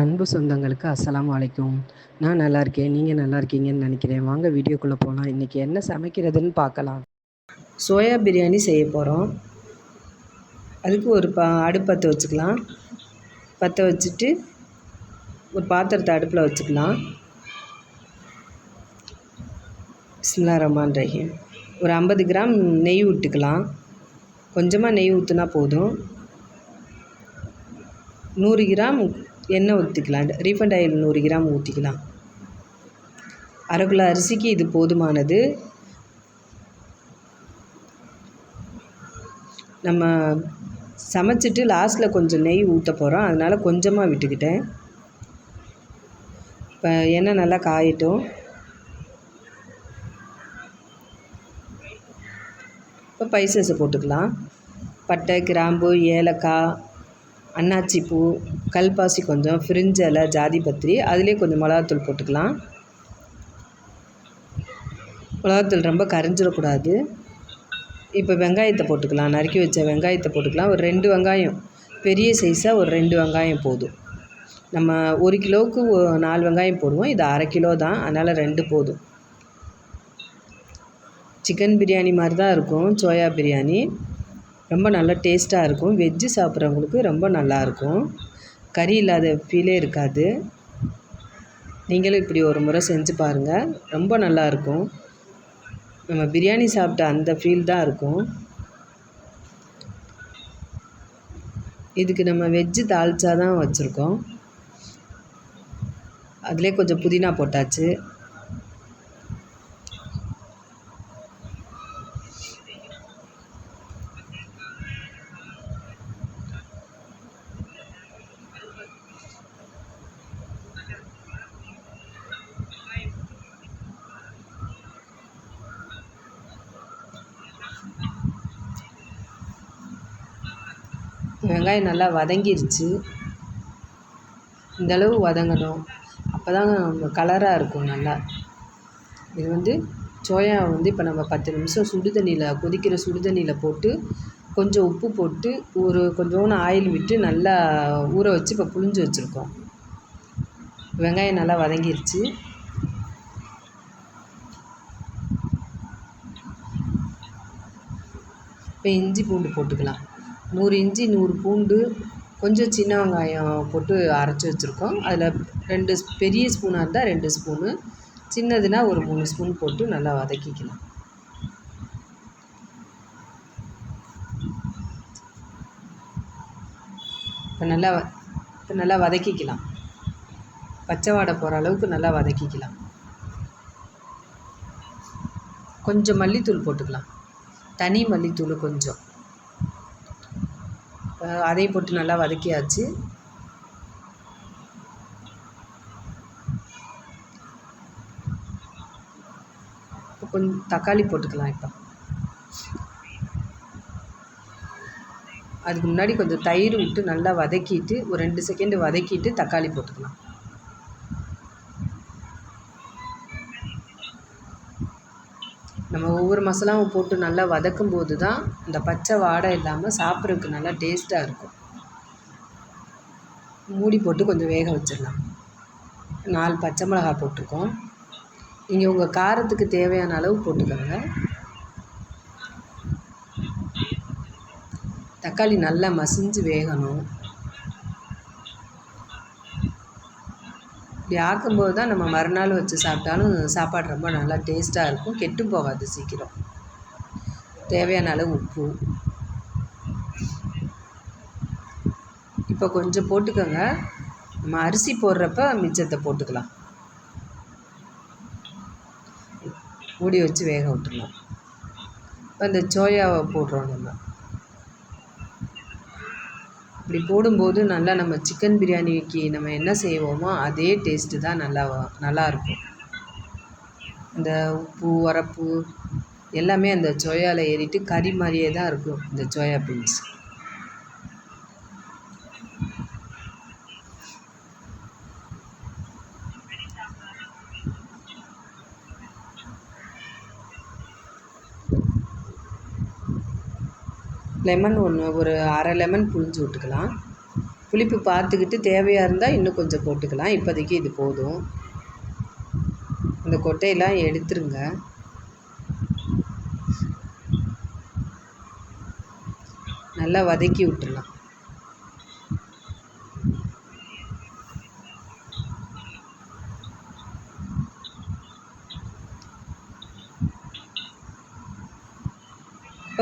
அன்பு சொந்தங்களுக்கு அஸ்லாம் அலைக்கும். நான் நல்லா இருக்கேன் நீங்கள் நல்லா இருக்கீங்கன்னு நினைக்கிறேன். வாங்க வீடியோக்குள்ளே போகலாம் இன்றைக்கி என்ன சமைக்கிறதுன்னு பார்க்கலாம். சோயா பிரியாணி செய்ய போகிறோம் அதுக்கு ஒரு பா அடுப்பு பற்ற வச்சுக்கலாம். பற்ற வச்சுட்டு ஒரு பாத்திரத்தை அடுப்பில் வச்சுக்கலாம். பிஸ்மில்லா ரஹ்மான் ரஹீம். ஒரு ஐம்பது கிராம் நெய் விட்டுக்கலாம் கொஞ்சமாக நெய் ஊற்றுனா போதும். நூறு கிராம் எண்ணெய் ஊற்றிக்கலாம் ரீஃபண்ட் ஆயில் நூறு கிராம் ஊற்றிக்கலாம் அரை கிலோ அரிசிக்கு இது போதுமானது. நம்ம சமைச்சிட்டு லாஸ்ட்டில் கொஞ்சம் நெய் ஊற்ற போகிறோம் அதனால் கொஞ்சமாக விட்டுக்கிட்டேன். இப்போ எண்ணெய் நல்லா காயட்டும். இப்போ பைசஸை போட்டுக்கலாம். பட்டை கிராம்பு ஏலக்காய் அன்னாச்சி பூ கல்பாசி கொஞ்சம் ஃப்ரிஞ்ச் இலை ஜாதி பத்திரி அதுலேயே கொஞ்சம் மிளகாத்தூள் போட்டுக்கலாம். மிளகாத்தூள் ரொம்ப கரைஞ்சிடக்கூடாது. இப்போ வெங்காயத்தை போட்டுக்கலாம். நறுக்கி வச்ச வெங்காயத்தை போட்டுக்கலாம். ஒரு ரெண்டு வெங்காயம் பெரிய சைஸாக ஒரு ரெண்டு வெங்காயம் போதும். நம்ம ஒரு கிலோவுக்கு நாலு வெங்காயம் போடுவோம். இது அரை கிலோ தான். அதனால் ரெண்டு போதும். சிக்கன் பிரியாணி மாதிரி தான் இருக்கும். சோயா பிரியாணி. ரொம்ப நல்லா டேஸ்ட்டாக இருக்கும். வெஜ்ஜு சாப்பிட்றவங்களுக்கு ரொம்ப நல்லாயிருக்கும் கறி இல்லாத ஃபீலே இருக்காது. நீங்களும் இப்படி ஒரு முறை செஞ்சு பாருங்கள் ரொம்ப நல்லாயிருக்கும் நம்ம பிரியாணி சாப்பிட்ட அந்த ஃபீல் தான் இருக்கும். இதுக்கு நம்ம வெஜ்ஜு தாளிச்சா தான் வச்சுருக்கோம். அதிலே கொஞ்சம் புதினா போட்டாச்சு. வெங்காயம் நல்லா வதங்கிருச்சு. இந்தளவு வதங்கணும். அப்போ தான் கலராக இருக்கும் நல்லா. இது வந்து சோயா வந்து இப்போ நம்ம பத்து நிமிஷம் சுடு தண்ணியில் கொதிக்கிற சுடு தண்ணியில் போட்டு கொஞ்சம் உப்பு போட்டு ஒரு கொஞ்சோண்டு ஆயில் விட்டு நல்லா ஊற வச்சு இப்போ புழிஞ்சு வச்சுருக்கோம். வெங்காயம் நல்லா வதங்கிருச்சு. இப்போ இஞ்சி பூண்டு போட்டுக்கலாம். நூறு இஞ்சி நூறு பூண்டு கொஞ்சம் சின்ன வெங்காயம் போட்டு அரைச்சி வச்சுருக்கோம். அதில் ரெண்டு பெரிய ஸ்பூனாக இருந்தால் ரெண்டு ஸ்பூனு சின்னதுன்னா ஒரு மூணு ஸ்பூன் போட்டு நல்லா வதக்கிக்கலாம். இப்போ நல்லா இப்போ நல்லா வதக்கிக்கலாம். பச்சை வாடை போகிற அளவுக்கு நல்லா வதக்கிக்கலாம். கொஞ்சம் மல்லித்தூள் போட்டுக்கலாம். தனி மல்லித்தூள் கொஞ்சம். அதையும் போட்டு நல்லா வதக்கியாச்சு. இப்போ கொஞ்சம் தக்காளி போட்டுக்கலாம் இப்போ. அதுக்கு முன்னாடி கொஞ்சம் தயிர் விட்டு நல்லா வதக்கிட்டு ஒரு ரெண்டு செகண்டு வதக்கிட்டு தக்காளி போட்டுக்கலாம். ஒவ்வொரு மசாலாவும் போட்டு நல்லா வதக்கும் போது தான் இந்த பச்சை வாடை இல்லாமல் சாப்பிட்றதுக்கு நல்லா டேஸ்ட்டாக இருக்கும். மூடி போட்டு கொஞ்சம் வேக வச்சிடலாம். நாலு பச்சை மிளகா போட்டிருக்கோம். நீங்கள் உங்கள் காரத்துக்கு தேவையான அளவு போட்டுக்கோங்க. தக்காளி நல்லா மசிஞ்சு வேகணும். இப்படி ஆக்கும்போது தான் நம்ம மறுநாள் வச்சு சாப்பிட்டாலும் சாப்பாடு ரொம்ப நல்லா டேஸ்ட்டாக இருக்கும். கெட்டு போகாது சீக்கிரம். தேவையான அளவு உப்பு. இப்போ கொஞ்சம் போட்டுக்கோங்க. நம்ம அரிசி போடுறப்ப மிச்சத்தை போட்டுக்கலாம். மூடி வச்சு வேக விட்டுடலாம். இப்போ இந்த சோயாவை போடுறோம் நம்ம. இப்படி போடும்போது நல்லா நம்ம சிக்கன் பிரியாணிக்கு நம்ம என்ன செய்வோமோ அதே டேஸ்ட்டு தான் நல்லா நல்லாயிருக்கும் இந்த உப்பு உரப்பு எல்லாமே அந்த சோயாவில் ஏறிட்டு கறி மாதிரியே தான் இருக்கும் இந்த சோயா பீன்ஸ் லெமன் ஒன்று ஒரு அரை லெமன் புழிஞ்சு விட்டுக்கலாம். புளிப்பு பார்த்துக்கிட்டு தேவையாக இருந்தால் இன்னும் கொஞ்சம் போட்டுக்கலாம். இப்போதைக்கு இது போதும். இந்த கொட்டையெல்லாம் எடுத்துருங்க. நல்லா வதக்கி விட்டுடலாம்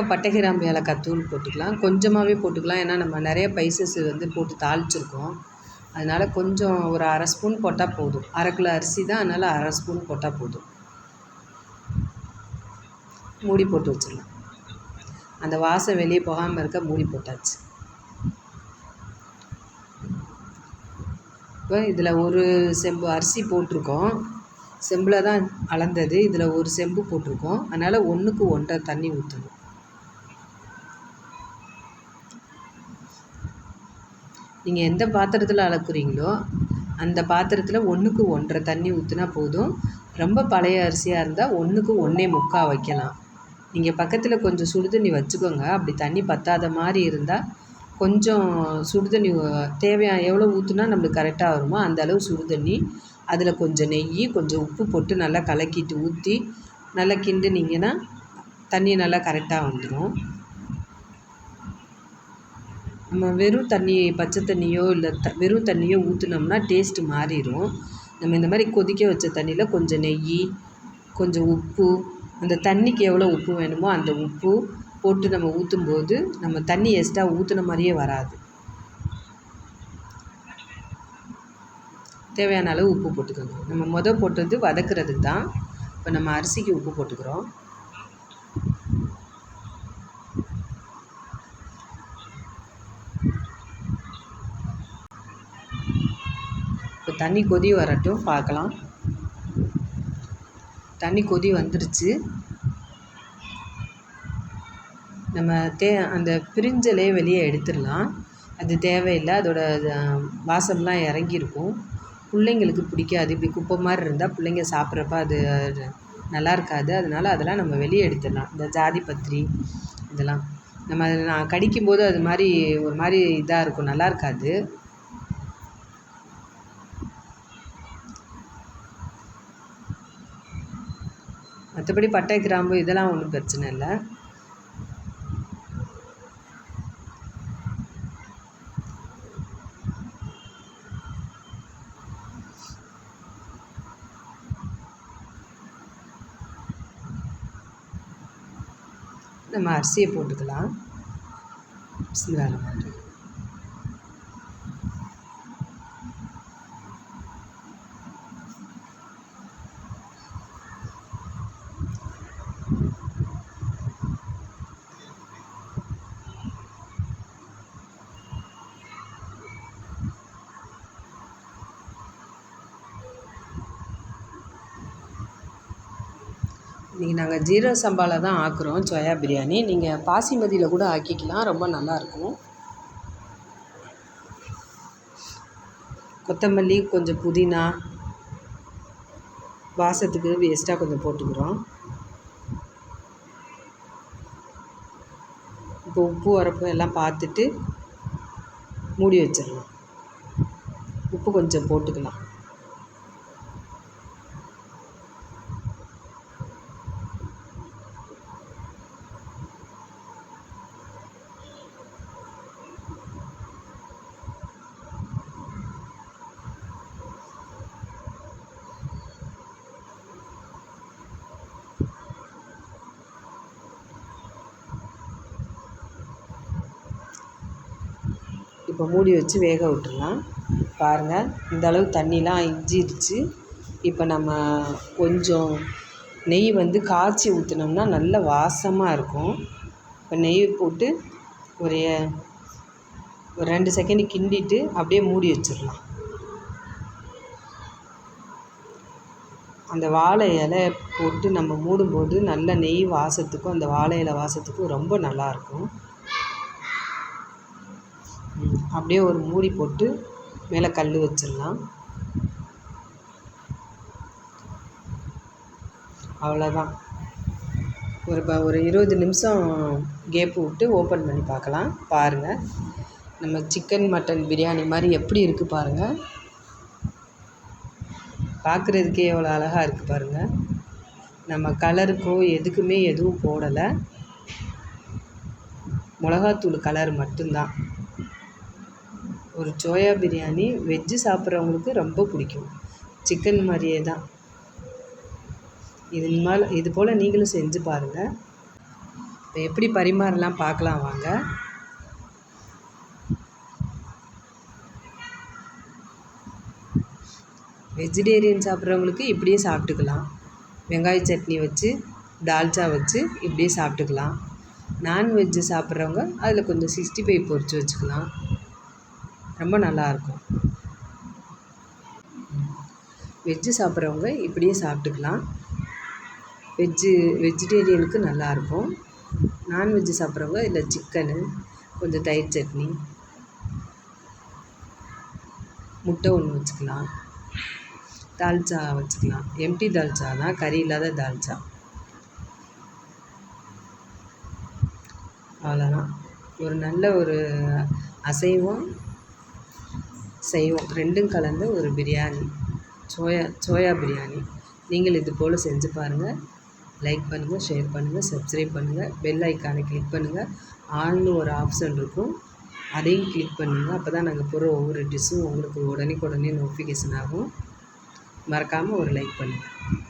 இப்போ பட்டை கிராம்பு ஏலக்காய் தூள் போட்டுக்கலாம். கொஞ்சமாகவே போட்டுக்கலாம். ஏன்னா நம்ம நிறைய பைசஸ் வந்து போட்டு தாளிச்சிருக்கோம். அதனால் கொஞ்சம் ஒரு அரை ஸ்பூன் போட்டால் போதும். அரை கிலோ அரிசி தான். அதனால் அரை ஸ்பூன் போட்டால் போதும். மூடி போட்டு வச்சிடலாம். அந்த வாசம் வெளியே போகாமல் இருக்க மூடி போட்டாச்சு. இப்போ இதில் ஒரு செம்பு அரிசி போட்டிருக்கோம். செம்பில் தான் அளந்தது. இதில் ஒரு செம்பு போட்டிருக்கோம். அதனால் ஒன்றுக்கு ஒன்றரை தண்ணி ஊற்றணும் நீங்கள் எந்த பாத்திரத்தில் அளக்குறீங்களோ அந்த பாத்திரத்தில் ஒன்றுக்கு ஒன்றரை தண்ணி ஊற்றினா போதும். ரொம்ப பழைய அரிசியாக இருந்தால் ஒன்றுக்கு ஒன்றே முக்கால் வைக்கலாம். நீங்கள் பக்கத்தில் கொஞ்சம் சுடுதண்ணி வச்சுக்கோங்க. அப்படி தண்ணி பத்தாத மாதிரி இருந்தால் கொஞ்சம் சுடுதண்ணி தேவையான எவ்வளோ ஊற்றுனா நம்மளுக்கு கரெக்டாக வருமோ அந்த அளவு சுடுதண்ணி. அதில் கொஞ்சம் நெய் கொஞ்சம் உப்பு போட்டு நல்லா கலக்கிட்டு ஊற்றி நல்லா கிண்டுனீங்கன்னா தண்ணி நல்லா கரெக்டாக வந்துடும் நம்ம வெறும் தண்ணி பச்சை தண்ணியோ இல்லை த வெறும் தண்ணியோ ஊற்றுனோம்னா டேஸ்ட்டு மாறிடும் நம்ம இந்த மாதிரி கொதிக்க வச்ச தண்ணியில் கொஞ்சம் நெய் கொஞ்சம் உப்பு அந்த தண்ணிக்கு எவ்வளோ உப்பு வேணுமோ அந்த உப்பு போட்டு நம்ம ஊற்றும்போது நம்ம தண்ணி எக்ஸ்ட்ரா ஊற்றின மாதிரியே வராது. தேவையான அளவு உப்பு போட்டுக்கோங்க. நம்ம மொதல் போட்டது வதக்குறதுக்கு தான். இப்போ நம்ம அரிசிக்கு உப்பு போட்டுக்கிறோம். தண்ணி கொதி வரட்டும் பார்க்கலாம். தண்ணி கொதி வந்துருச்சு. நம்ம தே அந்த பிரிஞ்சலே வெளியே எடுத்துடலாம். அது தேவையில்லை. அதோட வாசம்லாம் இறங்கியிருக்கும். பிள்ளைங்களுக்கு பிடிக்காது. இப்படி குப்பை மாதிரி இருந்தால் பிள்ளைங்க சாப்பிட்றப்ப அது நல்லா இருக்காது. அதனால் அதெல்லாம் நம்ம வெளியே எடுத்துடலாம். இந்த ஜாதி பத்திரி இதெல்லாம். நம்ம அதை நான் கடிக்கும்போது அது மாதிரி ஒரு மாதிரி இதாக இருக்கும். நல்லா இருக்காது. மற்றபடி பட்டை கிராம்பு இதெல்லாம் ஒன்றும் பிரச்சனை இல்லை. நம்ம அரிசியை போட்டுக்கலாம். பிஸ்மில்லாஹ் பண்ணுறேன் இன்றைக்கி நாங்கள் ஜீரக சம்பாவில் தான் ஆக்குறோம் சோயா பிரியாணி. நீங்கள் பாசிமதியில் கூட ஆக்கிக்கலாம் ரொம்ப நல்லாயிருக்கும் கொத்தமல்லி கொஞ்சம் புதினா வாசத்துக்கு வேஸ்ட்டாக கொஞ்சம் போட்டுக்கிறோம். இப்போ உப்பு வரப்பு எல்லாம் பார்த்துட்டு மூடி வச்சிடலாம். உப்பு கொஞ்சம் போட்டுக்கலாம். இப்போ மூடி வச்சு வேக விட்டுறலாம் பாருங்கள் இந்த அளவு தண்ணிலாம் இஞ்சிடுச்சு இப்போ நம்ம கொஞ்சம் நெய் வந்து காய்ச்சி ஊற்றினோம்னா நல்ல வாசமாக இருக்கும். இப்போ நெய் போட்டு ஒரு ஒரு ரெண்டு செகண்ட் கிண்டிட்டு அப்படியே மூடி வச்சிடலாம். அந்த வாழை இலை போட்டு நம்ம மூடும்போது நல்ல நெய் வாசத்துக்கும் அந்த வாழை இலை வாசத்துக்கும் ரொம்ப நல்லாயிருக்கும் அப்படியே ஒரு மூடி போட்டு மேலே கல் வச்சிடலாம். அவ்வளோதான் ஒரு ப ஒரு இருபது நிமிஷம் கேப் விட்டு ஓப்பன் பண்ணி பார்க்கலாம். பாருங்கள் நம்ம சிக்கன் மட்டன் பிரியாணி மாதிரி எப்படி இருக்குது பாருங்கள் பார்க்குறதுக்கே எவ்வளோ அழகாக இருக்குது பாருங்கள் நம்ம கலருக்கோ எதுக்குமே எதுவும் போடலை. மிளகாத்தூள் கலர் மட்டும்தான். ஒரு சோயா பிரியாணி வெஜ்ஜு சாப்பிட்றவங்களுக்கு ரொம்ப பிடிக்கும். சிக்கன் மாதிரியே தான். இது மேலே இது போல் நீங்களும் செஞ்சு பாருங்கள் இப்போ எப்படி பரிமாறலாம் பார்க்கலாம் வாங்க. வெஜிடேரியன் சாப்பிட்றவங்களுக்கு இப்படியே சாப்பிட்டுக்கலாம். வெங்காய சட்னி வச்சு தால்ச்சா வச்சு இப்படியே சாப்பிட்டுக்கலாம். நான்வெஜ்ஜு சாப்பிட்றவங்க அதில் கொஞ்சம் சிக்ஸ்டி ஃபைவ் பொரித்து வச்சுக்கலாம். ரொம்ப நல்லாயிருக்கும். வெஜ்ஜு சாப்பிட்றவங்க இப்படியே சாப்பிட்டுக்கலாம். வெஜ்ஜு வெஜிடேரியனுக்கு நல்லாயிருக்கும். நான்வெஜ்ஜு சாப்பிட்றவங்க இதில் சிக்கனு கொஞ்சம் தயிர் சட்னி முட்டை ஒன்று வச்சுக்கலாம். தால்ச்சா வச்சுக்கலாம். எம்டி தால்ச்சா தான் கறி இல்லாத தால்ச்சா அவ்வளோதான். ஒரு நல்ல ஒரு அசைவம். செய்வோம். ரெண்டும் கலந்த ஒரு பிரியாணி. Soya soya biryani. நீங்கள் இது போல் செஞ்சு பாருங்கள் லைக் பண்ணுங்கள் ஷேர் பண்ணுங்கள் சப்ஸ்கிரைப் பண்ணுங்கள் பெல் ஐக்கானை கிளிக் பண்ணுங்கள் ஆல்னு ஒரு ஆப்ஷன் இருக்கும். அதையும் கிளிக் பண்ணுங்கள் அப்போ தான் நாங்கள் போகிற ஒவ்வொரு டிஷ்ஷும் உங்களுக்கு உடனே உடனே நோட்டிஃபிகேஷன் ஆகும். மறக்காமல் ஒரு லைக் பண்ணுங்கள்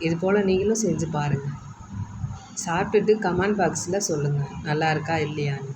இது போல் நீங்களும் செஞ்சு பாருங்கள் சாப்பிட்டுட்டு கமெண்ட் பாக்ஸில் சொல்லுங்கள் நல்லா இருக்கா இல்லையான்னு.